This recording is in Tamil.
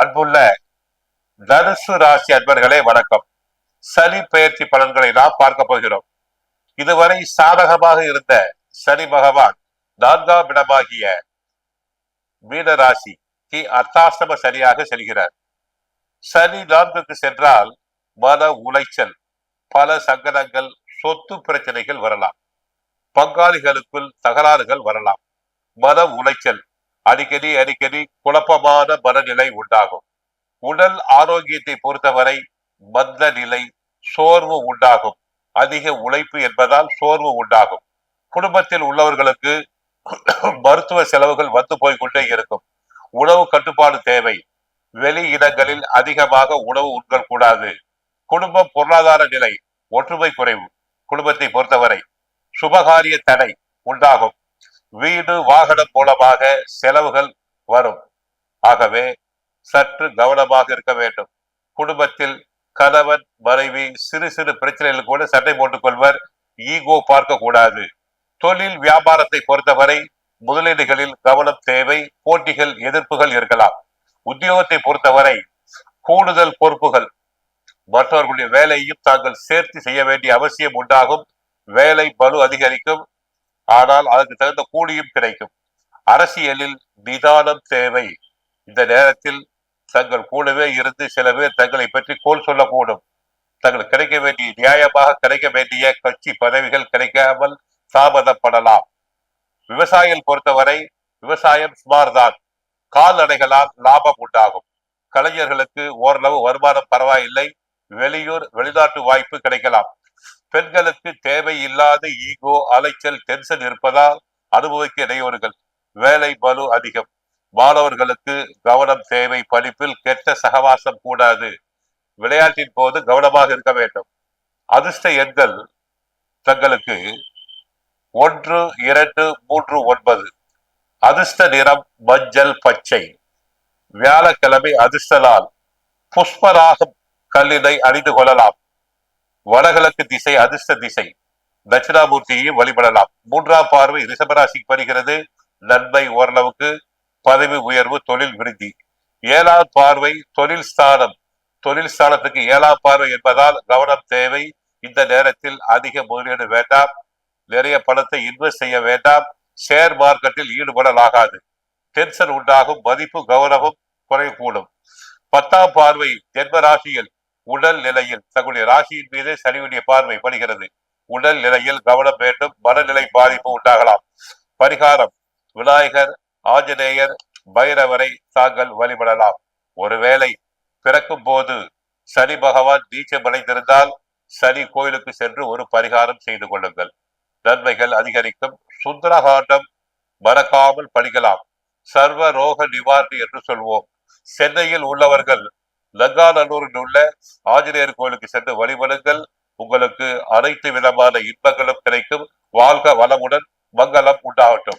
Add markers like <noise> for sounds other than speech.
அன்புள்ள தனுசு ராசி அன்பர்களே வணக்கம். சனி பெயர்ச்சி பலன்களை நாம் பார்க்க போகிறோம். இதுவரை சாதகமாக இருந்த சனி பகவான் நான்காம் இடமாகிய மீன ராசிக்கு அர்த்தாசிரம சனியாக செல்கிறார். சனி நான்குக்கு சென்றால் மன உளைச்சல் பல சங்கடங்கள் சொத்து பிரச்சனைகள் வரலாம். பங்காளிகளுக்குள் தகராறுகள் வரலாம். மன உளைச்சல் அடிக்கடி அடிக்கடி குழப்பமான மனநிலை உண்டாகும். உடல் ஆரோக்கியத்தை பொறுத்தவரை மந்த நிலை சோர்வு உண்டாகும். அதிக உழைப்பு என்பதால் சோர்வு உண்டாகும். குடும்பத்தில் உள்ளவர்களுக்கு <clears throat> மருத்துவ செலவுகள் வந்து போய்கொண்டே இருக்கும். உணவு கட்டுப்பாடு தேவை. வெளி இடங்களில் அதிகமாக உணவு உண்கள் கூடாது. குடும்பம் பொருளாதார நிலை ஒற்றுமை குறைவு. குடும்பத்தை பொறுத்தவரை சுபகாரிய தடை உண்டாகும். வீடு வாகனம் மூலமாக செலவுகள் வரும். ஆகவே சற்று கவனமாக இருக்க வேண்டும். குடும்பத்தில் கணவன் மனைவி சிறு சிறு பிரச்சனைகள் கூட சண்டை போட்டுக் கொள்வர் ஈகோ பார்க்க கூடாது தொழில் வியாபாரத்தை பொறுத்தவரை முதலீடுகளில் கவனம் தேவை போட்டிகள் எதிர்ப்புகள் இருக்கலாம். உத்தியோகத்தை பொறுத்தவரை கூடுதல் பொறுப்புகள். மற்றவர்களுடைய வேலையும் தாங்கள் சேர்த்து செய்ய வேண்டிய அவசியம் உண்டாகும். வேலை பலு அதிகரிக்கும். ஆனால் அதற்கு தகுந்த கூலியும் கிடைக்கும். அரசியலில் நிதானம் தேவை. இந்த நேரத்தில் தங்கள் கூடவே இருந்து சில பேர் தங்களை பற்றி கோல் சொல்லக்கூடும். தங்களுக்கு கிடைக்க வேண்டிய நியாயமாக கிடைக்க வேண்டிய கட்சி பதவிகள் கிடைக்காமல் தாமதப்படலாம். விவசாயிகள் பொறுத்தவரை விவசாயம் சுமார் தான் கால்நடைகளால் லாபம் உண்டாகும். கலைஞர்களுக்கு ஓரளவு வருமானம் பரவாயில்லை. வெளியூர் வெளிநாட்டு வாய்ப்பு கிடைக்கலாம். பெண்களுக்கு தேவையில்லாத ஈகோ அலைச்சல் டென்ஷன் இருப்பதால் அனுபவிக்க இடையூறுகள். வேலை பலு அதிகம். மாணவர்களுக்கு கவனம் தேவை. படிப்பில் கெட்ட சகவாசம் கூடாது. விளையாட்டின் போது கவனமாக இருக்க வேண்டும். அதிர்ஷ்ட எண்கள் தங்களுக்கு ஒன்று இரண்டு மூன்று ஒன்பது. அதிர்ஷ்ட நிறம் மஞ்சள் பச்சை. வியாழக்கிழமை அதிர்ஷ்ட நாள். புஷ்பராகம் கல்லினை அணிந்து கொள்ளலாம். வடகிழக்கு திசை அதிர்ஷ்ட திசை. தட்சிணாமூர்த்தியையும் வழிபடலாம். மூன்றாம் பார்வை ரிஷபராசிக்கு வருகிறது. நன்மை ஓரளவுக்கு. பதவி உயர்வு தொழில் விருத்தி. ஏழாம் பார்வை தொழில் ஸ்தானம். தொழில் ஸ்தானத்துக்கு ஏழாம் பார்வை என்பதால் கவனம் தேவை. இந்த நேரத்தில் அதிக முதலீடு வேண்டாம். நிறைய பணத்தை இன்வெஸ்ட் செய்ய வேண்டாம். ஷேர் மார்க்கெட்டில் ஈடுபடலாகாது. டென்ஷன் உண்டாகும். மதிப்பு கௌரவம் குறையக்கூடும். பத்தாம் பார்வை ஜென்ம ராசியில் உடல் நிலையில் தங்களுடைய ராசியின் மீது சனியுடைய பார்வை படுகிறது. உடல் நிலையில் கவனம் வேண்டும் மனநிலை பாதிப்பு உண்டாகலாம். பரிகாரம் விநாயகர் ஆஞ்சநேயர் பைரவரை தாங்கள் வழிபடலாம். ஒருவேளை பிறக்கும் போது சனி பகவான் நீச்சம் அடைந்திருந்தால் சனி கோயிலுக்கு சென்று ஒரு பரிகாரம் செய்து கொள்ளுங்கள். நன்மைகள் அதிகரிக்கும். சுந்தரகாண்டம் மறக்காமல் படிக்கலாம். சர்வ ரோக நிவாரணி என்று சொல்வோம். சென்னையில் உள்ளவர்கள் லங்காநல்லூரில் உள்ள ஆஞ்சநேயர் கோயிலுக்கு சென்று வழிபடுங்கள். உங்களுக்கு அனைத்து விதமான இன்பங்களும் கிடைக்கும். வாழ்க வளமுடன் மங்களம் உண்டாகட்டும்.